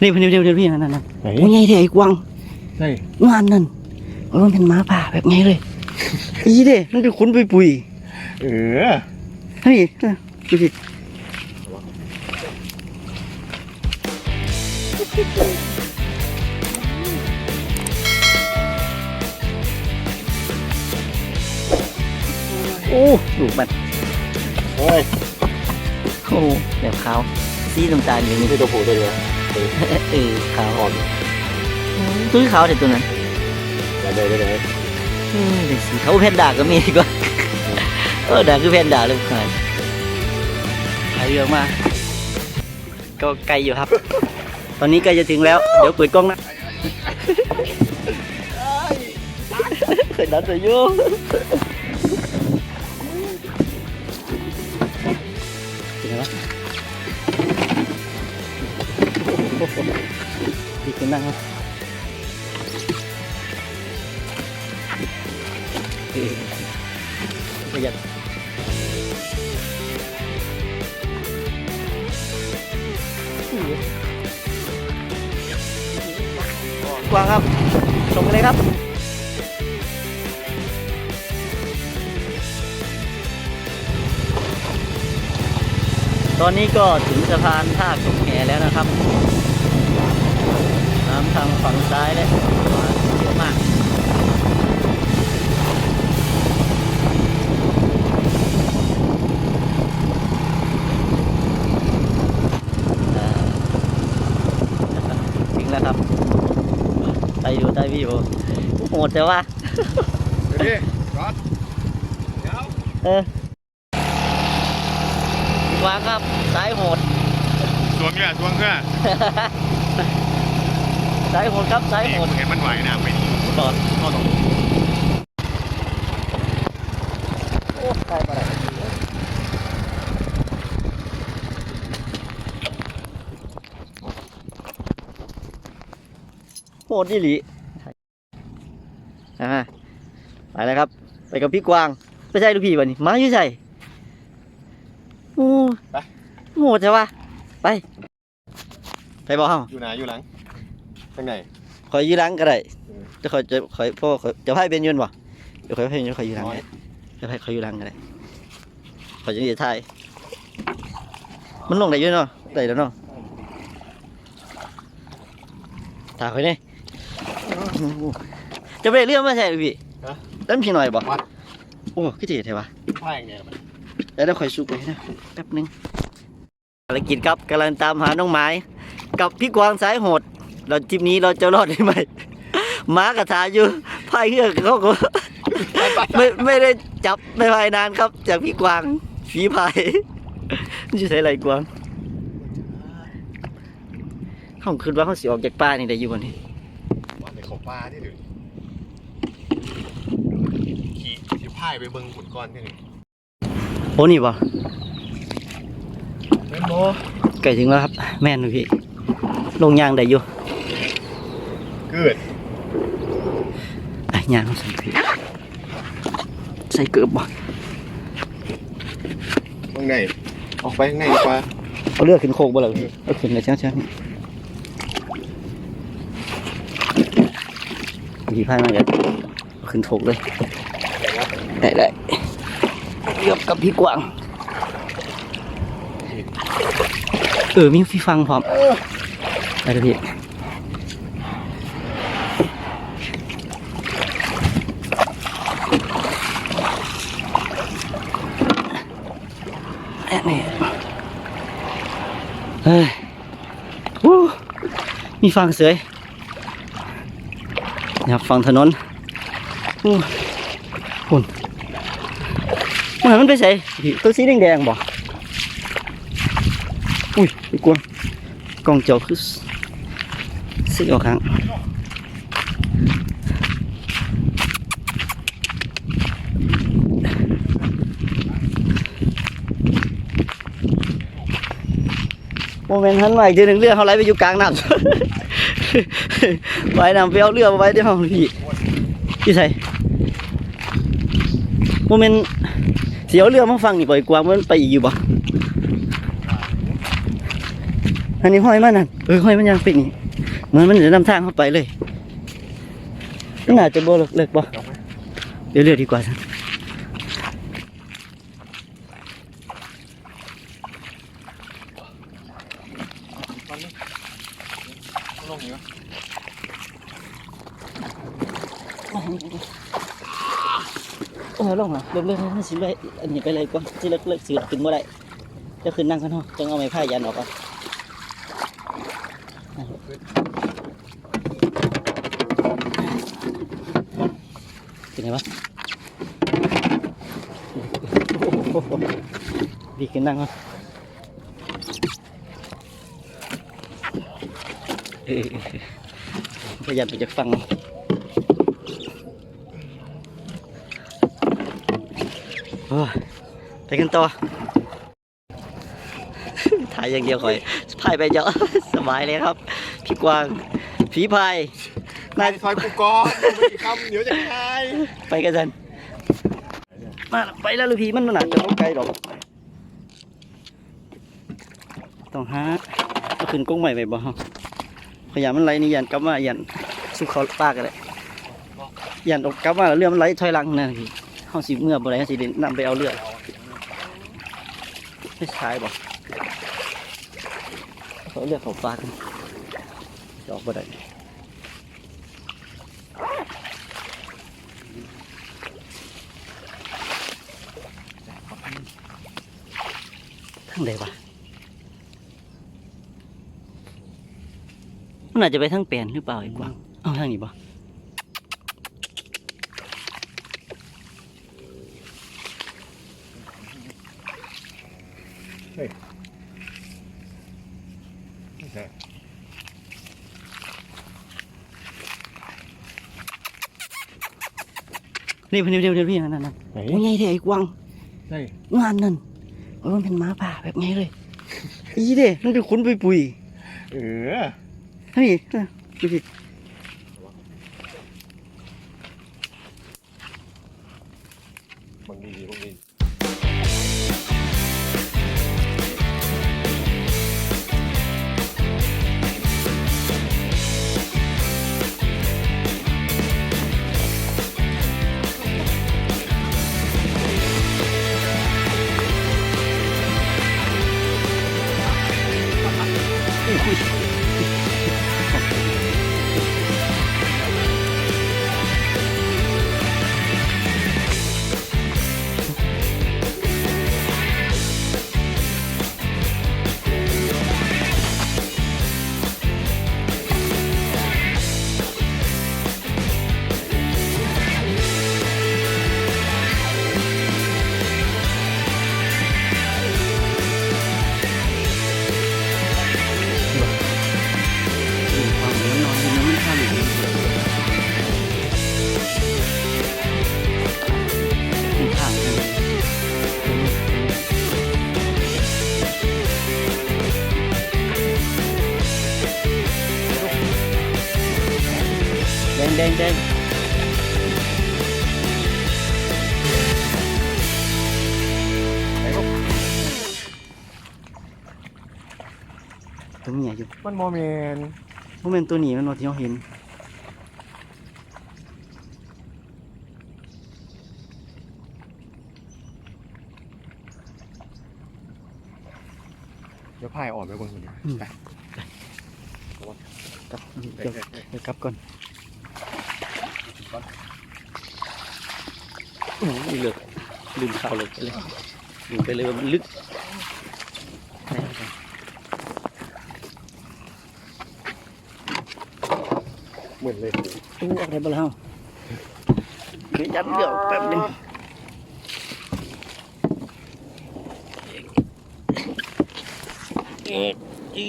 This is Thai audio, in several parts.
นี่พี่นี่พี่พี่นั่นนั่นนั่นไหน โอ้ยไงเด็กกวางใช่งานนั่นโอ้ยมันเป็นหมาป่าแบบไงเลยอีเด้มันเป็นขนปุยปุยเออๆเฮ้ยดูดิโอ้ดูมันเฮ้ยโอ้แบบขาวสีน้ำตาลอย่างนี้ นี่ตัวผู้ตัวเดียว เออขาวอ่อนตัวขาวแต่ตัวนั้นได้ได้ได้ได้อืมเป็นสีเขาแพนด้าก็มีก็เออด่าคือแพนด้าเลยครับหายเรื่องมากก็ไกลอยู่ครับ ตอนนี้ใกล้จะถึงแล้ว เดี๋ยวเปิดกล้องนะเคยดันไปอยู่ นนั่งครับประหยัดกวางครับชมกันเลยครับตอนนี้ก็ถึงสะพานท่าสงแหแล้วนะครับ ทางฝั่งซ้ายและขวาเยอะมากอ่าถึงแล้วครับไปดูใต้พี่โอโหดแต่ว่าเดี๋ยวดิรอดเดี๋ยวเออวางครับสายโหดสวงเรือสวงเรือ สายโหดครับสายนี่โหดมึงเห็นมันไหวนะไปนี่ต่อเข้าตรงโอ้ตายไปแล้วโหดดิหลีอ่าไปแล้วครับ ไปกับพี่กวางไม่ใช่ลูกพี่วะนี่มาอยู่ใส่โอ้โหดใช่ปะไปไปบอกเฮาอยู่ไหนอยู่หลัง ทางไหนขอยอยืนหลังก็ได้เออจะขอยจะขอยพ่อขอยจะให้เป็นยืนบ่เดี๋ยวขอยให้เป็นยืนขอยอยืนหลังน้อยก็ได้จะให้ขอยอยืนหลังก็ได้ขอยจะยืนท้ายมันลงได้อยืนเนาะได้แล้วเนาะตาขอยนี่จะไปเรื่องมาใช่ไหมพี่ตั้นพี่หน่อยบ่โอ้คือเจ๋งแท้วะไพ่เนี่ยมันแล้วเดี๋ยวขอยสูบไปนะแป๊บหนึงภารกิจครับกำลังตามหาน้องไม้กับพี่กวางสายโหด เราทริปนี้เราจะรอดได้ไหมม้ากระถาอยู่พายเรือเขาก็ไม่ไม่ได้จับไม่พายนานครับ จากพี่กวางฝีพายนี่จะใช้อะไรกวางเขาคืนว่าเขาสิออกจากป่านี่ได้อยู่วันนี้วันในเขาปลาที่ถึงขี่ขี่พายไปเบิ่งขุนก้อนที่หนึ่งโอ้นี่บ่แม่นโบใกล้ถึงแล้วครับ แม่นเลยพี่ลงยางได้อยู่ เกิดไอ้ยางเขาใส่พี่ใส่เกือบบ่ตรงไหนออกไปข้างในดีกว่าเอาเลือดขึ้นโคกบ่เลยเอาขึ้นเลยเช้าเช้านี่ขี่พายมาเดี๋ยวเอาขึ้นโคกเลย ได้ได้เกือบกับพี่กวาง เออมีพี่ฟังพร้อมไปเลยพี่แอะนี่เฮ้ยวู้มีฟังเสยนะครับฟังถนนอู้หุ่นมันมันไปใส่ตัวสีแดงๆบอกอุ้ยไปกวนกองเจ้าคือสีออกครั้ง โมเมนต์ทันใหม่ทีหนึ่งเรือเขาไหลไปอยู่กลางน้ำ ไปน้ำไปเอาเรือไว้ที่ห้องพี่พี่ใส่โมเมนต์เสียวเรือมาฟังนี่บ่อยกว่ามันไปอีกอยู่บ่อันนี้ห้อยมันนั่นเออห้อยมันยังปิดนี่เหมือนมันจะนำทางเข้าไปเลยน่าจะโบเลิกเลิกบ่เดี๋ยวเลือดีกว่าซะ ลงเหรอ เออลง เรอเลิกเลิกให้สิไปอันนี้ไปเลยก่อนสิเลิกเลิกสิขึ้นบ่ได้จะขึ้นนั่งกันเฮาต้องเอาไม้พายยันออกก่อนเป็นไงวะโอ้โหดีขึ้นนั่งก่อนพยายามไปจากฟัง โอ้ย ไปกันต่อ ถ่ายอย่างเดียวคอยพายไปเยอะสบายเลยครับ พี่กวางผีพายนายซอยกูก่อนไม่กี่คำเดี๋ยวจะตายไปกันจันมาไปแล้วลูกพี่มันมันอาจจะต้องไกลหรอกต้องหาเอาขึ้นกงใหม่ไปบ่ฮะขยะมันไหลนี่ยันกลับมายันสุขเขาปากกันเลยยันออกกลับมาแล้วเรือมันไหลถอยหลังนะพี่ เฮาสิเมื่อบ่ได้เฮาสิเดินนำไปเอาเรือไม่ใช่บ่เขาเรือเขาปากันจะอกบ่ได้ทางใดวะมันอาจจะไปทางแปลนหรือเปล่าไอ้กวางเอาทางนี้ป นี่เดี๋ยวเดี๋ยวเดี๋ยวพี่นั่นนั่นนั่นไหนโอ้ยไงเด้ไอ้กวางใช่งานนั่นโอ้ยมันเป็นหม้าป่าแบบไงเลยอีเด้มันเป็นขุนปุยปุยเออๆนี่นะดูพี่ ดู โมเมนพวกมันตัวหนีมันว่าที่เราเห็น เดี๋ยวพายออกไปบนคนเดียวอืม ไปกลับเดี๋ยวเดี๋ยวกลับก่อนโอ้ยเลือกลืมข่าวเลยไปเลยลืมไปเลยว่ามันลึกได้ได้ เห มือนเลยตู้อะไรบ้างแล้วเดี๋ยวยัดเดี๋ยวแป๊บนึงเอ๊ะอี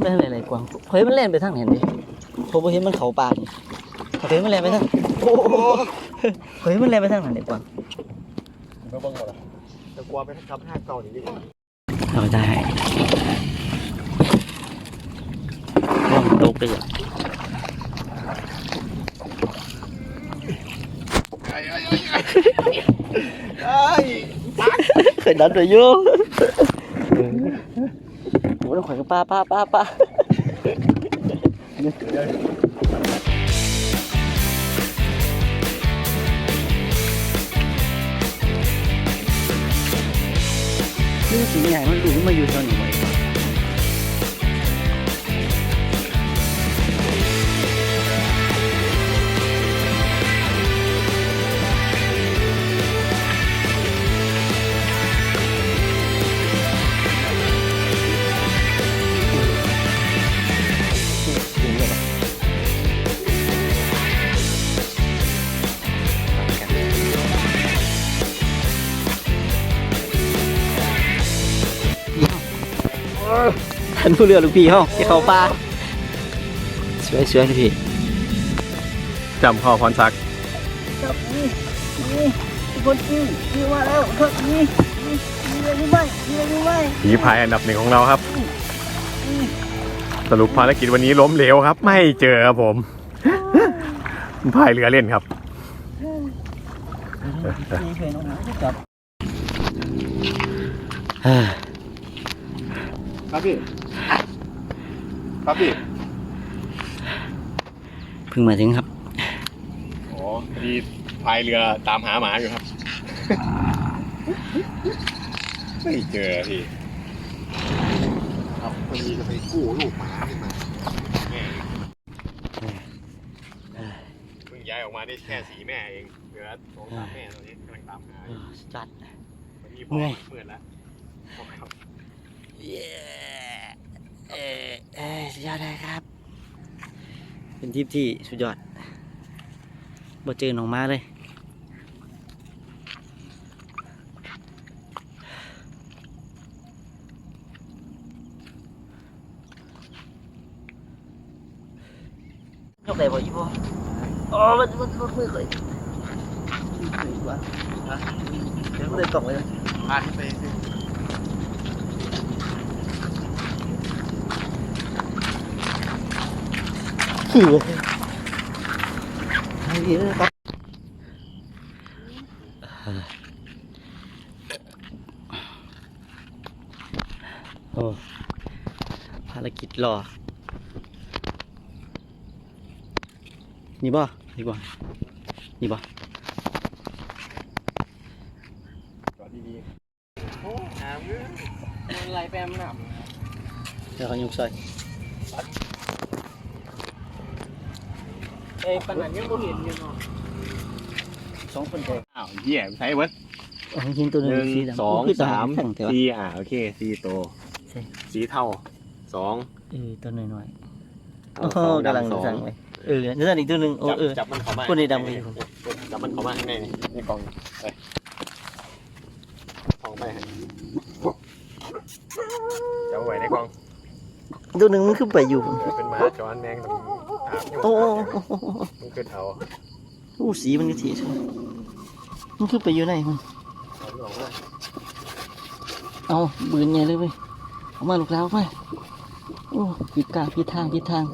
ไม่เป็นไรกวางเฮ้ยมันเล่นไปทางไหนดิผมบ่เห็นมันเขาปากนี่ เฮ้ยมันเล่นไปทางโอ้โหเฮ้ยมันเล่นไปทางไหนดิกวางไปเบิ่งหมดละแต่กลัวไปทำท่าเก่าหนีดีกว่าเราได้เตือนไอ้ไอ้ไอ้ไอ้เคยดันเลยโย่โอ้ยขวัญป้าป้าป้าป้า สิ่งใหญ่มันดูมาอยู่ตอนนี้ ท่านผู้เรือลูกพี่ห้องที่เขาป้าสวยสวยเลยพี่จำข้อพรซักครับนี่นี่คนนี่นี่มาแล้วครับนี่นี่นี่เลยรือไหม่นี่เลยรือไหมผีพายอันดับหนึ่งของเราครับสรุปภารกิจวันนี้ล้มเหลวครับ ไม่เจอครับผมพายเรือเล่นครับนี่เคยน้องหมาจับครับพี่ ครับพี่เพิ่งมาถึงครับอ๋อพอดีพายเรือตามหาหมาอยู่ครับ ไม่เจอพี่ครับพอดีจะไปกู้ลูกหมาขึ้นมาแม่เพิ่งย้ายออกมาได้แค่สีแม่เองเหลือสองสามแม่ตอนนี้กำลังตามหาอยู่จัดพอดีเมื่อยเมื่อยแล้วครับเย้ เออเออสุดยอดเลยครับ เป็นทริปที่สุดยอดบ่เจอน้องมาเลยยกได้บ่อีพ่ออ๋อมันมันมันมือเลยมือกว่าฮะเดี๋ยวก็เลยตกเลยพาขึ้นไป ขี่เลยไอ้เหี้ยครับโอ้ภารกิจรอนี่บ่นี่บ่นี่บ่จอดดีๆโอ้หาเรื่องมันไหลแปมหนับเดี๋ยวเขายกใส่ อ้ยปัญหายังบ่เห็นอยู่เนาะสองคนแทงอ้าวเหี้ยใช้เบิร์ดเอาหินตัวหหนึ่นึ่งงสีดำสองโยสามแข็งแต่ว่าสี่อ่าโอเคสี่โตวใช่สีเทาสองเออตัวน้อยๆเอาโอ้โหสองกำลังดำสองสั่งเลยเออนั่นอีกตัวหนึ่งโอ้จับเออ จับมันเข้ามาคนในดำก็อยู่ จับมันเข้ามาข้างในนี่นี่กล่องไปกล่องไปให้จับไว้ในกล่อง ตัวหนึ่งมันขึ้นไปอยู่เดี๋ยวเป็นหมาจอนแมงตรงถามอยู่โอ้โอ้มันขึ้นเอาโอ้สีมันก็สีสวยมันขึ้นไปอยู่ไหนมันเอาออกมาเอาบืนใหญ่เลยเว้ยเอามาลูกแล้วไปโอ้ผิดกลางผิดทางผิดทาง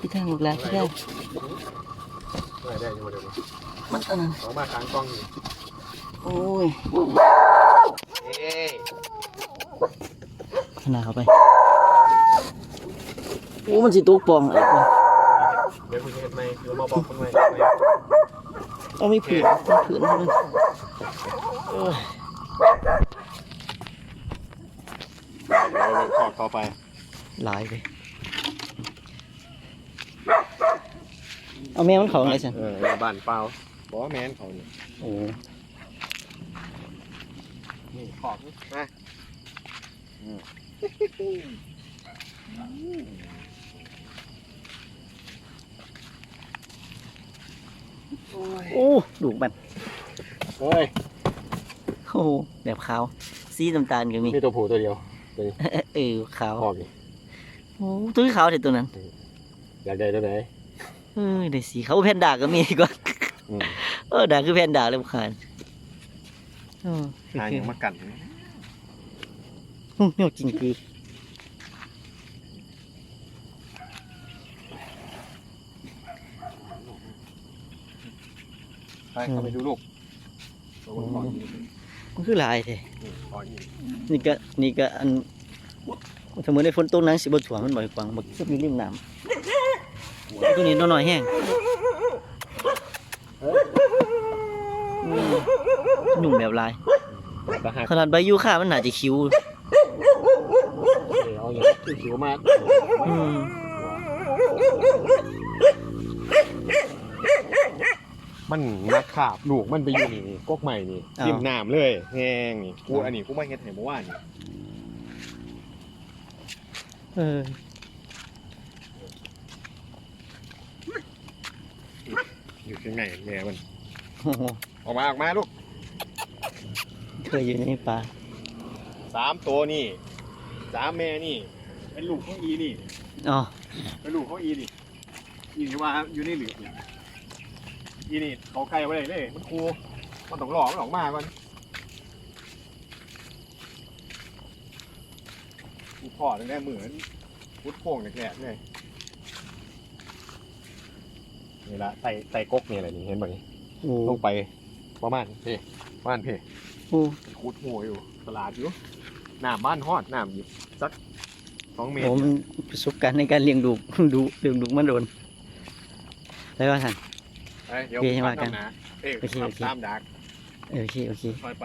ผิดทางลูกแล้วที่ได้ได้ได้อยู่เดี๋ยวนี้มันอันนั้นเอามาค้างกล้องอยู่โอ้ยเอ้ยขนาดเข้าไป โอ้มันสิตัวปองอะไรวะเดี๋ยวคุณเห็นไหมเดี๋ยวมาบอกคุณไหมเอาม่ผืนไม่ผืนเลยเออเดี๋ยขอดต่อไปหลายไปเอาแม่มันเขาไงสันเออบ้านเปล่าบอกว่แมนเขาเนี่ยโอ้นี่ขอบนี่ม โอ้ลูกมันเฮ้ยโอ้โหแบบขาวสีน้ำตาลก็มีมีตัวผู้ตัวเดียวเออขาวขอบนี่โอ้ตัวขาวแต่ตัวนั้นอยากได้ตัวไหนเออได้สีขาวแพนด้าก็มีอีกว่าอืมเออด่าคือแพนด้าเลยบุคานเออหาอย่างมากัดอื้อเนี่ยจริงคือ ไปเข้าไปดูลูกตัวก่อนนี่มันคือหลายแท้ก่อนนี่นี่ก็นี่ก็อันสมมติในฝนตกนั้นสิบ่ถ่วงมันบ่อยกวางบักซึบอยู่ริมน้ำตัวนี้น้อยๆแห้งอืมยุ่งแบบหลายก็หักขนาดใบยูคามันน่าจะคิ้ว เอาอย่างนี้ผิวมาก อืม มันนักขาบลูกมันไปอยู่นี่กกใหม่นี่ริมน้ำเลยแห้งนี่กูอันนี้กูมาเฮ็ดให้เมื่อวานนี่เอออยู่ข้างในแม่มันโอ้โหออกมาออกมาลูกเคยอยู่ในป่าสามตัวนี่สามแม่นี่ เป็นลูกของอีนี่ อ๋อเป็นลูกของอีนี่อีนี่ว่าอยู่ในเหลือบเนี่ ยอีนี่เขาไกลไว้เลยเลยมันครูมันต้องหลอกมันออกมาก่อนกูพ่อตั้งแต่เหมือนพุดโป่งแรกๆเลยนี่ละไต่ไต่กกนี่อะไรนี่เห็นบ่นี่โอ้ลงไปประมาณเพ่ประมาณเพ่โอ้คูดหัวอยู่ตลาดอยู่น้ำบ้านฮอดน้ำหยิบสักสองเมตโหรมันประสบการณ์ในการเลี้ยงดูดูเลี้ยงดูมันโดนแล้วก็ท่าน เอ้ยเดี๋ยวโอเคให้ว่ากันทำนะเอ้ยโอเคโอเค ตามดัก เออโอเคโอเค คอยไป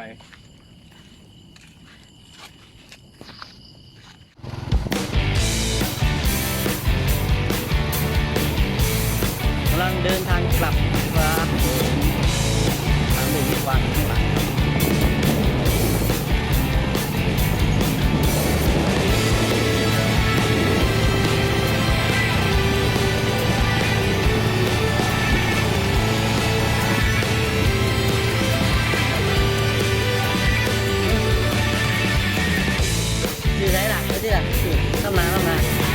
ื้อเข้ามาเข้ามา